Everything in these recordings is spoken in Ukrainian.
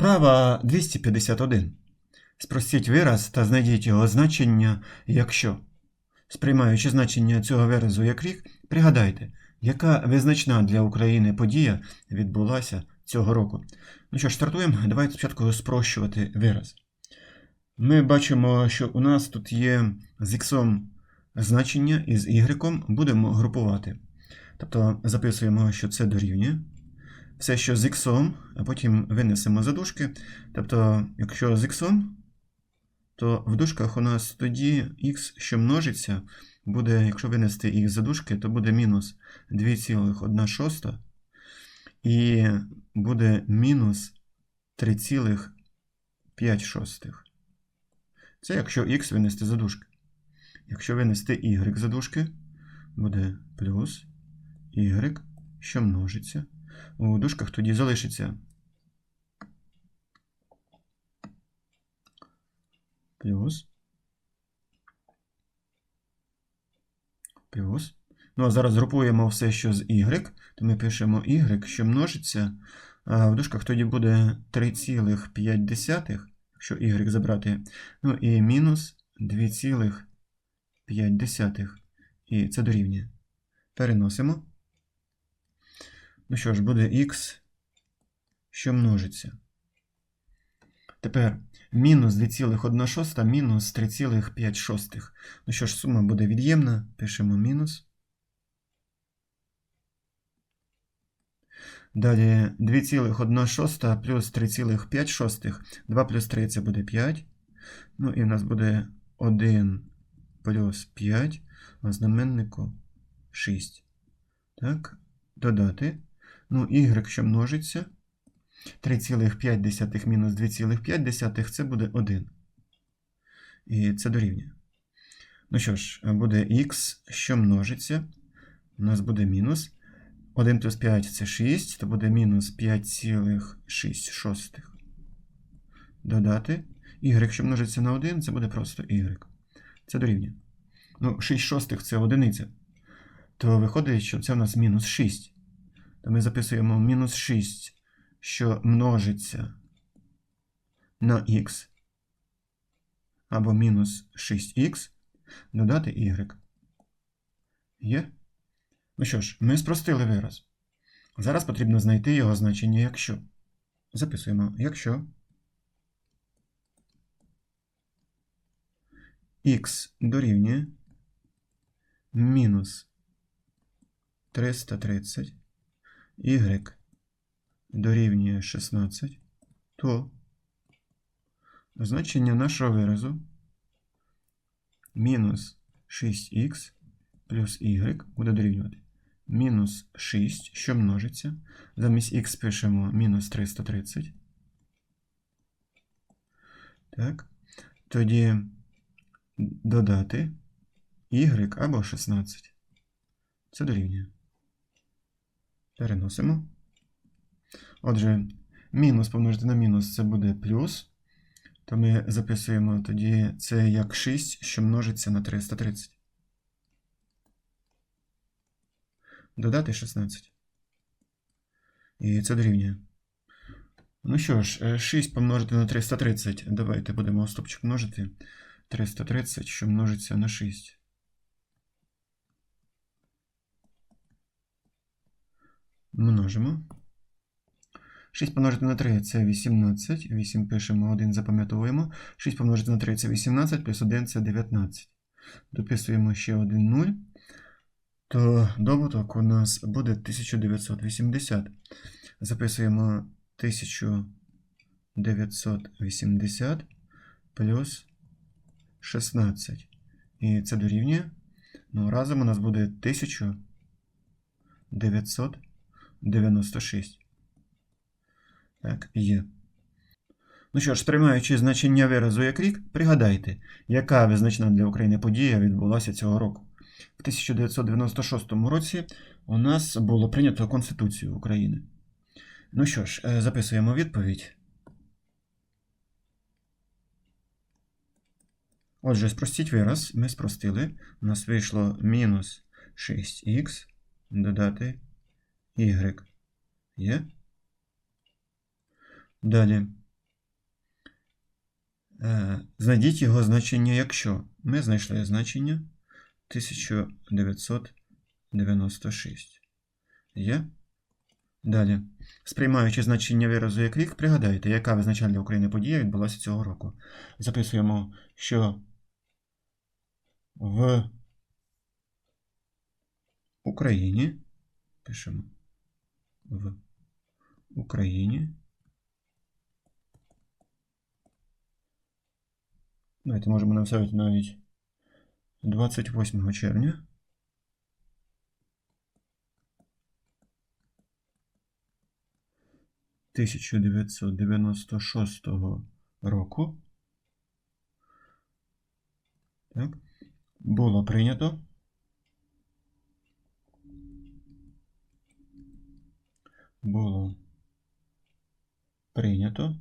Вправа 251. Спростіть вираз та знайдіть його значення, якщо. Сприймаючи значення цього виразу як рік, пригадайте, яка визначна для України подія відбулася цього року. Ну що ж, стартуємо. Давайте спочатку спрощувати вираз. Ми бачимо, що у нас тут є з х значення і з y будемо групувати. Тобто записуємо, що це дорівнює. Все, що з х, а потім винесемо за дужки. Тобто, якщо з х, то в дужках у нас тоді х, що множиться, буде, якщо винести х за дужки, то буде мінус 2,1 шоста. І буде мінус 3,5. Це якщо х винести за дужки. Якщо винести y за дужки, буде плюс y, що множиться. У дужках тоді залишиться плюс. Плюс. Ну, а зараз групуємо все, що з y, то ми пишемо y, що множиться. В дужках тоді буде 3,5, якщо y забрати. Ну і мінус 2,5. І це дорівнює. Переносимо. Ну що ж, буде х, що множиться. Тепер мінус 2,1 мінус 3,5. Ну що ж, сума буде від'ємна. Пишемо мінус. Далі 2,1 плюс 3,5. 2 плюс 3 це буде 5. Ну і в нас буде 1 плюс 5, а знаменнику 6. Так, додати. Ну, y, що множиться. 3,5 мінус 2,5 це буде 1. І це дорівнює. Ну що ж, буде х, що множиться. У нас буде мінус. 1 плюс 5 це 6, то буде мінус 5,6. Додати. Y, що множиться на 1, це буде просто y. Це дорівнює. Ну, 6 шостих це одиниця. То виходить, що це у нас мінус 6. То ми записуємо мінус 6, що множиться на х. Або мінус 6х. Додати y. Є? Ну що ж, ми спростили вираз. Зараз потрібно знайти його значення якщо. Записуємо, якщо х дорівнює мінус 330, y дорівнює 16, то значення нашого виразу мінус 6х плюс y буде дорівнювати мінус 6, що множиться. Замість х пишемо мінус 330. Так. Тоді додати y або 16. Це дорівнює. Переносимо. Отже, мінус помножити на мінус це буде плюс. То ми записуємо тоді це як 6, що множиться на 330. Додати 16. І це дорівнює. Ну що ж, 6 помножити на 330. Давайте будемо стопчик множити. 330, що множиться на 6. Множимо. 6 помножити на 3 це 18. 8 пишемо, 1 запам'ятовуємо. 6 помножити на 3 це 18, плюс 1 це 19. Дописуємо ще 1 0. То добуток у нас буде 1980. Записуємо 1980 плюс 16. І це дорівнює. Ну, разом у нас буде 1996. Так, є. Ну що ж, сприймаючи значення виразу як рік, пригадайте, яка визначна для України подія відбулася цього року. В 1996 році у нас було прийнято Конституцію України. Ну що ж, е, записуємо відповідь. Отже, спростіть вираз. Ми спростили. У нас вийшло мінус 6х додати y. Є? Далі Е, знайдіть його значення, якщо. Ми знайшли значення 1996. Є? Далі. Сприймаючи значення виразу як рік, пригадайте, яка визначальна для України подія відбулася цього року. Записуємо, що в Україні пишемо в Україні. Давайте можемо написати навіть 28 червня. Тисяча дев'ятсот дев'яносто шостого року. Так. Було прийнято. Було прийнято.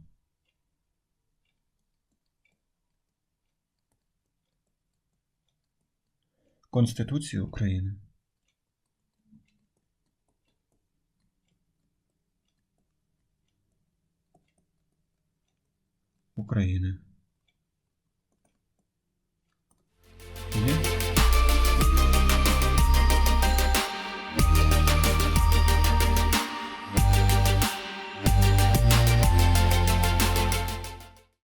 Конституцію України. України.